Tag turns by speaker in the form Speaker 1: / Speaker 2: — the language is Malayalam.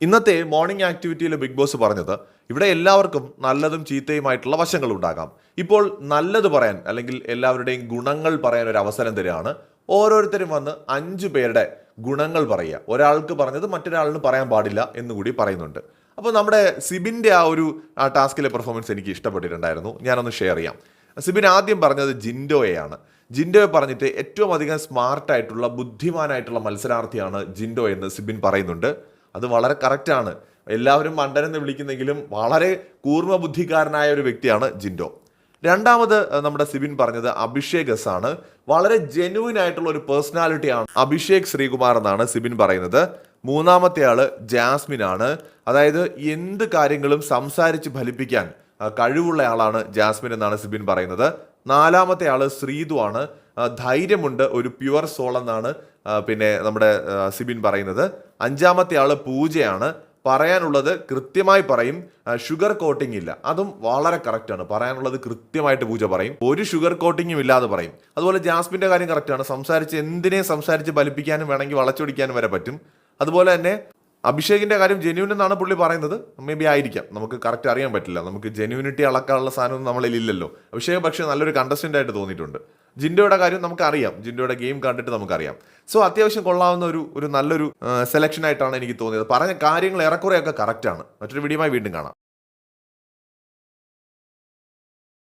Speaker 1: ഇന്നത്തെ മോർണിംഗ് ആക്ടിവിറ്റിയിൽ ബിഗ് ബോസ് പറഞ്ഞത് ഇവിടെ എല്ലാവർക്കും നല്ലതും ചീത്തയുമായിട്ടുള്ള വശങ്ങൾ ഉണ്ടാകാം. ഇപ്പോൾ നല്ലത് പറയാൻ അല്ലെങ്കിൽ എല്ലാവരുടെയും ഗുണങ്ങൾ പറയാൻ ഒരു അവസരം തരികയാണ്. ഓരോരുത്തരും വന്ന് അഞ്ചു പേരുടെ ഗുണങ്ങൾ പറയുക. ഒരാൾക്ക് പറഞ്ഞത് മറ്റൊരാളിന് പറയാൻ പാടില്ല എന്നുകൂടി പറയുന്നുണ്ട്. അപ്പോൾ നമ്മുടെ സിബിന്റെ ആ ഒരു ആ ടാസ്കിലെ പെർഫോമൻസ് എനിക്ക് ഇഷ്ടപ്പെട്ടിട്ടുണ്ടായിരുന്നു. ഞാനൊന്ന് ഷെയർ ചെയ്യാം. സിബിൻ ആദ്യം പറഞ്ഞത് ജിൻഡോയെയാണ്. ജിൻഡോയെ പറഞ്ഞിട്ട് ഏറ്റവും അധികം സ്മാർട്ടായിട്ടുള്ള ബുദ്ധിമാനായിട്ടുള്ള മത്സരാർത്ഥിയാണ് ജിൻഡോ എന്ന് സിബിൻ പറയുന്നുണ്ട്. അത് വളരെ കറക്റ്റാണ് എല്ലാവരും മണ്ടൻ എന്ന് വിളിക്കുന്നെങ്കിലും വളരെ കൂർമ്മ ബുദ്ധിക്കാരനായ ഒരു വ്യക്തിയാണ് ജിൻഡോ. രണ്ടാമത് നമ്മുടെ സിബിൻ പറഞ്ഞത് അഭിഷേക് എസ് ആണ്. വളരെ ജെനുവിൻ ആയിട്ടുള്ള ഒരു പേഴ്സണാലിറ്റിയാണ് അഭിഷേക് ശ്രീകുമാർ എന്നാണ് സിബിൻ പറയുന്നത്. മൂന്നാമത്തെ ആൾ ജാസ്മിൻ ആണ്. അതായത് എന്ത് കാര്യങ്ങളും സംസാരിച്ച് ഫലിപ്പിക്കാൻ കഴിവുള്ള ആളാണ് ജാസ്മിൻ എന്നാണ് സിബിൻ പറയുന്നത്. നാലാമത്തെ ആൾ ശ്രീതു ആണ്. ധൈര്യമുണ്ട് ഒരു പ്യുവർ സോൾ എന്നാണ് പിന്നെ നമ്മുടെ സിബിൻ പറയുന്നത് അഞ്ചാമത്തെ ആൾ പൂജയാണ്. പറയാനുള്ളത് കൃത്യമായി പറയും. ഷുഗർ കോട്ടിംഗ് ഇല്ല. അതും വളരെ കറക്റ്റ് ആണ്. പറയാനുള്ളത് കൃത്യമായിട്ട് പൂജ പറയും. ഒരു ഷുഗർ കോട്ടിങ്ങും ഇല്ലാതെ പറയും. അതുപോലെ ജാസ്മിന്റെ കാര്യം കറക്റ്റ് ആണ്. സംസാരിച്ച് എന്തിനേയും സംസാരിച്ച് ഫലിപ്പിക്കാനും വേണമെങ്കിൽ വളച്ചൊടിക്കാനും വരെ പറ്റും. അതുപോലെ തന്നെ അഭിഷേകിന്റെ കാര്യം ജെന്യൂൻ എന്നാണ് പുള്ളി പറയുന്നത്. മേ ബി ആയിരിക്കാം. നമുക്ക് കറക്റ്റ് അറിയാൻ പറ്റില്ല. നമുക്ക് ജെന്യൂനിറ്റി അളക്കാനുള്ള സാധനം നമ്മളിൽ ഇല്ലല്ലോ. അഭിഷേക് പക്ഷേ നല്ലൊരു കണ്ടസ്റ്റന്റ് ആയിട്ട് തോന്നിയിട്ടുണ്ട്. ജിൻഡോയുടെ കാര്യം നമുക്കറിയാം. ജിൻഡോയുടെ ഗെയിം കണ്ടിട്ട് നമുക്കറിയാം. സോ അത്യാവശ്യം കൊള്ളാവുന്ന ഒരു ഒരു നല്ലൊരു സെലക്ഷൻ ആയിട്ടാണ് എനിക്ക് തോന്നിയത്. പറഞ്ഞ കാര്യങ്ങൾ ഏറെക്കുറെയൊക്കെ കറക്റ്റാണ് മറ്റൊരു വീഡിയോയുമായി വീണ്ടും കാണാം.